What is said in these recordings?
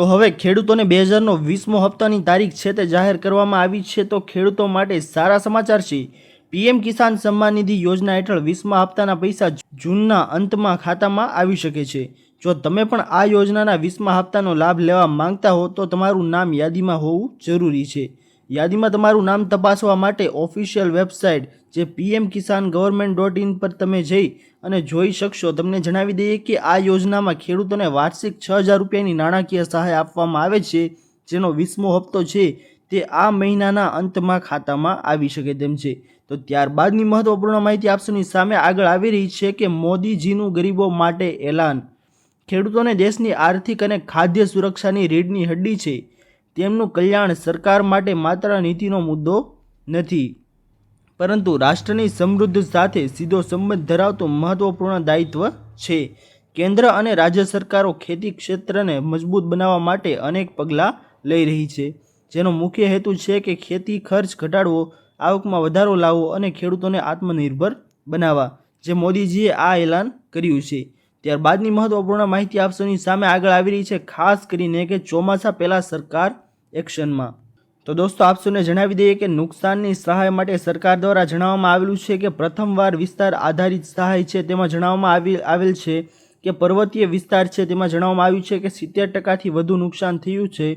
તો હવે ખેડૂતોને બે હજારનો વીસમો હપ્તાની તારીખ છે તે જાહેર કરવામાં આવી છે તો ખેડૂતો માટે સારા સમાચાર છે. પીએમ કિસાન સન્માન નિધિ યોજના હેઠળ વીસમા હપ્તાના પૈસા જૂનના અંતમાં ખાતામાં આવી શકે છે. જો તમે પણ આ યોજનાના વીસમા હપ્તાનો લાભ લેવા માંગતા હો તો તમારું નામ યાદીમાં હોવું જરૂરી છે. યાદીમાં તમારું નામ તપાસવા માટે ઓફિશિયલ વેબસાઇટ જે PM Kisan government dot in પર તમે જઈ અને જોઈ શકશો. તમને જણાવી દઈએ કે આ યોજનામાં ખેડૂતોને વાર્ષિક છ હજાર રૂપિયાની નાણાકીય સહાય આપવામાં આવે છે, જેનો વીસમો હપ્તો છે તે આ મહિનાના અંતમાં ખાતામાં આવી શકે તેમ છે. તો ત્યારબાદની મહત્વપૂર્ણ માહિતી આપસોની સામે આગળ આવી રહી છે કે મોદીજીનું ગરીબો માટે એલાન. ખેડૂતોને દેશની આર્થિક અને ખાદ્ય સુરક્ષાની રીઢની હડ્ડી છે. તેમનું કલ્યાણ સરકાર માટે માત્ર નીતિનો મુદ્દો નથી. પરંતુ રાષ્ટ્રની સમૃદ્ધિ સાથે સીધો સંબંધ ધરાવતું મહત્વપૂર્ણ દાયિત્વ છે. કેન્દ્ર અને રાજ્ય સરકારો ખેતી ક્ષેત્રને મજબૂત બનાવવા માટે અનેક પગલાં લઈ રહી છે. જેનો મુખ્ય હેતુ છે કે ખેતી ખર્ચ ઘટાડવો, આવકમાં વધારો લાવવો અને ખેડૂતોને આત્મનિર્ભર બનાવવા, જે મોદીજીએ આ એલાન કર્યું છે. ત્યારબાદની મહત્વપૂર્ણ માહિતી આપસોની સામે આગળ આવી રહી છે, ખાસ કરીને કે ચોમાસા પહેલાં સરકાર એક્શનમાં. તો દોસ્તો આપસોને જણાવી દઈએ કે નુકસાનની સહાય માટે સરકાર દ્વારા જણાવવામાં આવેલું છે કે પ્રથમવાર વિસ્તાર આધારિત સહાય છે. તેમાં જણાવવામાં આવી, આવેલ છે કે પર્વતીય વિસ્તાર છે. તેમાં જણાવવામાં આવ્યું છે કે સિત્તેર ટકાથી વધુ નુકસાન થયું છે.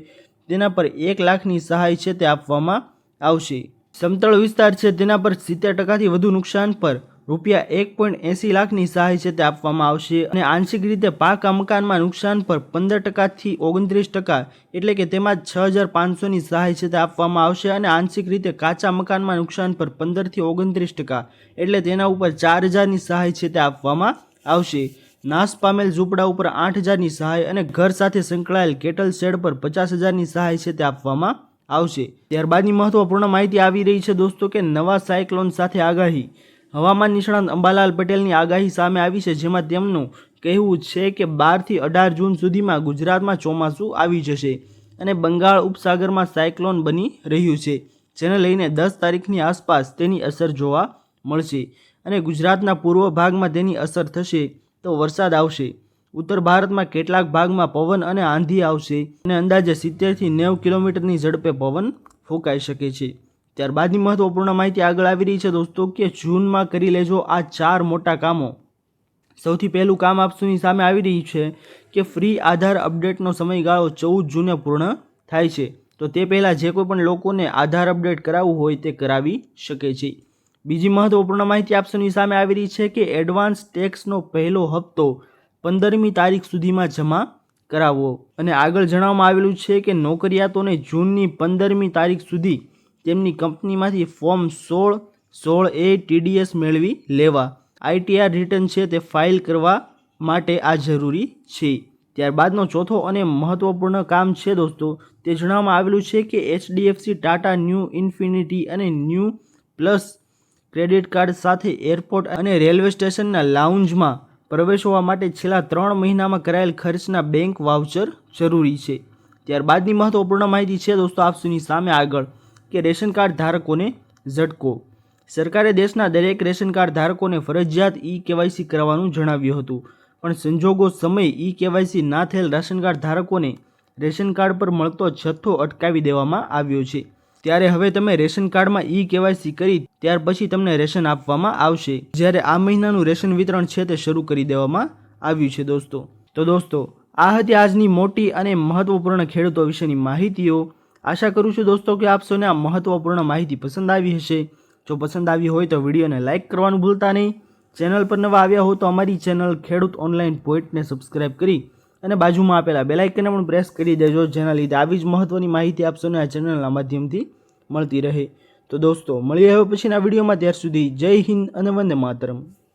તેના પર એક લાખની સહાય છે તે આપવામાં આવશે. સમતળ વિસ્તાર છે. તેના પર સિત્તેર ટકાથી વધુ નુકસાન પર રૂપિયા એક પોઈન્ટ એંસી લાખની સહાય છે તે આપવામાં આવશે અને આંશિક રીતે પાકા મકાનમાં નુકસાન પર પંદર ટકાથી ઓગણત્રીસ ટકા એટલે કે તેમાં છ હજાર પાંચસોની સહાય છે તે આપવામાં આવશે અને આંશિક રીતે કાચા મકાનમાં નુકસાન પર પંદરથી ઓગણત્રીસ ટકા એટલે તેના ઉપર ચાર હજારની સહાય છે તે આપવામાં આવશે. નાશ પામેલ ઝૂંપડા ઉપર આઠ હજારની સહાય અને ઘર સાથે સંકળાયેલ કેટલ શેડ પર પચાસ હજારની સહાય છે તે આપવામાં આવશે. ત્યારબાદની મહત્વપૂર્ણ માહિતી આવી રહી છે દોસ્તો કે નવા સાયક્લોન સાથે આગાહી. હવામાન નિષ્ણાંત અંબાલાલ પટેલની આગાહી સામે આવી છે, જેમાં તેમનું કહેવું છે કે બારથી અઢાર જૂન સુધીમાં ગુજરાતમાં ચોમાસું આવી જશે અને બંગાળ ઉપસાગરમાં સાયક્લોન બની રહ્યું છે, જેને લઈને દસ તારીખની આસપાસ તેની અસર જોવા મળશે અને ગુજરાતના પૂર્વ ભાગમાં તેની અસર થશે તો વરસાદ આવશે. ઉત્તર ભારતમાં કેટલાક ભાગમાં પવન અને આંધી આવશે અને અંદાજે સિત્તેરથી નેવું કિલોમીટરની ઝડપે પવન ફૂંકાઈ શકે છે. ત્યારબાદની મહત્વપૂર્ણ માહિતી આગળ આવી રહી છે દોસ્તો, કે જૂનમાં કરી લેજો આ ચાર મોટા કામો. સૌથી પહેલું કામ આપસુની સામે આવી રહ્યું છે કે ફ્રી આધાર અપડેટનો સમયગાળો ચૌદ જૂને પૂર્ણ થાય છે. તો તે પહેલાં જે કોઈ પણ લોકોને આધાર અપડેટ કરાવવું હોય તે કરાવી શકે છે. બીજી મહત્વપૂર્ણ માહિતી આપસુની સામે આવી રહી છે કે એડવાન્સ ટેક્સનો પહેલો હપ્તો પંદરમી તારીખ સુધીમાં જમા કરાવવો. અને આગળ જણાવવામાં આવેલું છે કે નોકરિયાતોને જૂનની પંદરમી તારીખ સુધી તેમની કંપનીમાંથી ફોર્મ સોળ સોળ એ ટીડીએસ મેળવી લેવા. આઈટીઆર રિટર્ન છે તે ફાઇલ કરવા માટે આ જરૂરી છે. ત્યારબાદનો ચોથો અને મહત્વપૂર્ણ કામ છે દોસ્તો, તે જણાવવામાં આવેલું છે કે એચડીએફસી ટાટા, ન્યૂ ઇન્ફિનિટી અને ન્યૂ પ્લસ ક્રેડિટ કાર્ડ સાથે એરપોર્ટ અને રેલવે સ્ટેશનના લાઉન્જમાં પ્રવેશવા માટે છેલ્લા ત્રણ મહિનામાં કરાયેલ ખર્ચના બેંક વાઉચર જરૂરી છે. ત્યારબાદની મહત્વપૂર્ણ માહિતી છે દોસ્તો આપસુની સામે આગળ. કે રેશન કાર્ડ ધારકોને ઝટકો. સરકારે દેશના દરેક રેશન કાર્ડ ધારકોને ફરજિયાત ઈ કેવાયસી કરવાનું જણાવ્યું હતું. પણ સંજોગો સમય ઈ કેવાયસી ના થયેલ રેશન કાર્ડ ધારકોને રેશન કાર્ડ પર મળતો જથ્થો અટકાવી દેવામાં આવ્યો છે. ત્યારે હવે તમે રેશન કાર્ડમાં ઈ કેવાયસી કરી ત્યાર પછી તમને રેશન આપવામાં આવશે. જ્યારે આ મહિનાનું રેશન વિતરણ છે તે શરૂ કરી દેવામાં આવ્યું છે દોસ્તો. તો દોસ્તો, આ હતી આજની મોટી અને મહત્વપૂર્ણ ખેડૂતો વિશેની માહિતીઓ. આશા કરું છું દોસ્તો કે આપ સૌને આ મહત્ત્વપૂર્ણ માહિતી પસંદ આવી હશે. જો પસંદ આવી હોય તો વિડીયોને લાઇક કરવાનું ભૂલતા નહીં. ચેનલ પર નવા આવ્યા હો તો અમારી ચેનલ ખેડૂત ઓનલાઈન પોઈન્ટને સબસ્ક્રાઇબ કરી અને બાજુમાં આપેલા બેલાઇકને પણ પ્રેસ કરી દેજો, જેના લીધે આવી જ મહત્ત્વની માહિતી આપ સૌને આ ચેનલના માધ્યમથી મળતી રહે. તો દોસ્તો, મળીએ હવે પછીના વિડીયોમાં. ત્યાર સુધી જય હિન્દ અને વંદે માતરમ.